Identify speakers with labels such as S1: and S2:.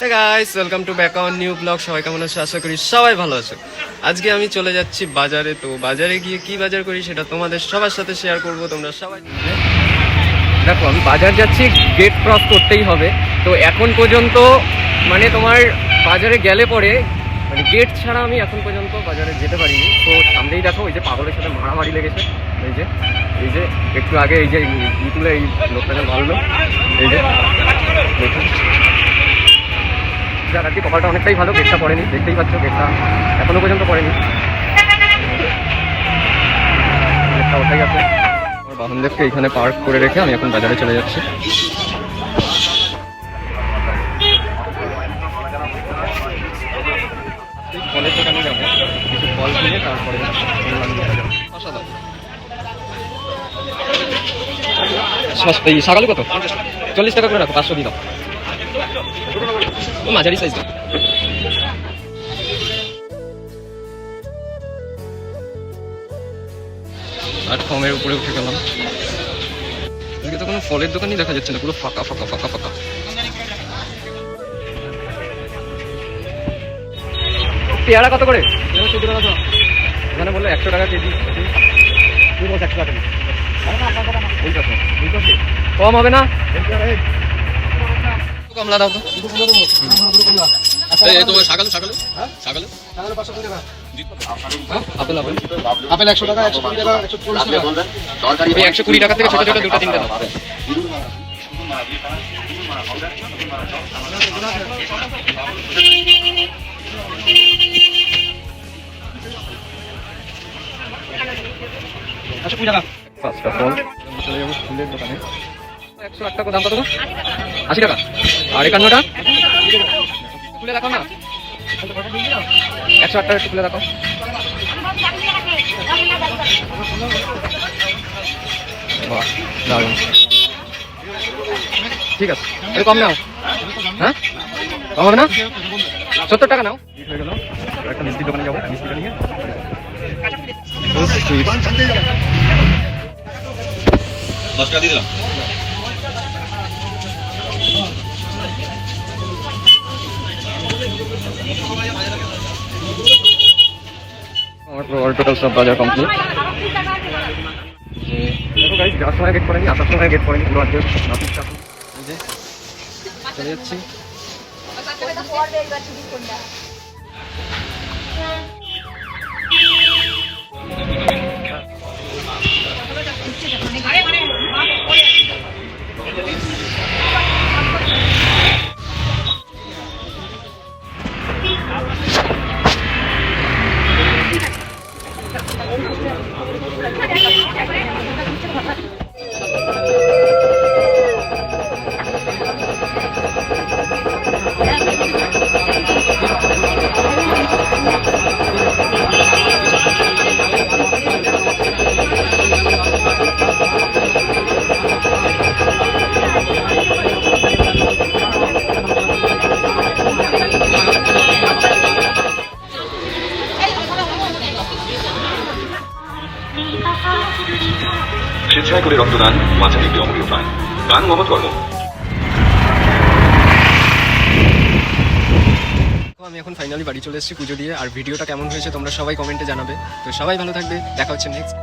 S1: Guys welcome to back on new blog সবাই কেমন আছো? আশা করি সবাই ভালো আছো। আজকে আমি চলে যাচ্ছি বাজারে। তো বাজারে গিয়ে কি বাজার করি সেটা তোমাদের সবার সাথে শেয়ার করব। তোমরা সবাই দেখো, আমি বাজার যাচ্ছি গেট ক্রস করতেই হবে। তো এখন পর্যন্ত মানে তোমার বাজারে গেলে পরে মানে গেট ছাড়া আমি এখন পর্যন্ত বাজারে যেতে পারিনি। তো সামনেই দেখো, ওই যে পাগলের সাথে মারামারি লেগেছে। এই যে এই যে, একটু আগে এই যে ই তুলে এই লোকটাকে মারলো। এই যে কি কপালটা অনেকটাই ভালো গেটটা পড়েনি দেখতেই পাচ্ছ গেটটা এখনও পর্যন্ত পড়েনি গেটটা ওটাই আছে আমার বাহনদেরকে এখানে পার্ক করে রেখে আমি এখন বাজারে চলে যাচ্ছি এই ফলের দোকানে যাব কিছু ফল কিনে তারপরে অন্যান্য জায়গায় যাব। শসা দাও। শস- এই শাকালু কত চল্লিশ টাকা করে রাখো পাঁচশো ও মাঝারি সাইজ দাও প্ল্যাটফর্মের উপরে উঠে গেলাম। এদিকে তো কোনো ফলের দোকানই দেখা যাচ্ছে না পুরো ফাঁকা ফাঁকা ফাঁকা ফাঁকা। পেয়ারা কত করে? এখানে বলল একশো টাকা কেজি। একশো টাকা কম হবে না? কমলা দাও তো?
S2: তোমার সাকালু সাকালু সাকালু
S1: আপেল
S3: একশো টাকা একশো কুড়ি টাকা
S1: থেকে ছোট ছোট দুটো তিনটে দাও।
S3: একশো কুড়ি টাকা।
S1: চলে যাব ফুলের দোকানে। একশো আট দাম কত আশি টাকা। আর একান্নটা? খুলে রাখো না। একশো আট টাকা একটু খুলে রাখো বাহ ঠিক আছে, একটু কম নাও। হ্যাঁ? কম হবে না? সত্তর টাকা নাও। হয়ে একটা মিষ্টির দোকানে যাব, মিষ্টিটা নিয়ে।
S2: দশ টাকা দিয়ে দিলাম।
S1: আমার অল টোটাল সব বাজার কমপ্লিট দেখো গাইজ সময় গেট করেনি, আসার সময় গেট করেনি, পুরো আজকে যে, চলে যাচ্ছি।
S4: স্বেচ্ছায় করে রক্তদান বাঁচান একটি অমূল্য প্রাণ। গান মহৎ কর্ম।
S1: আমি এখন ফাইনালি বাড়ি চলে এসেছি পুজো দিয়ে, আর ভিডিওটা কেমন হয়েছে তোমরা সবাই কমেন্টে জানাবে। তো সবাই ভালো থাকবে, দেখা হচ্ছে নেক্সট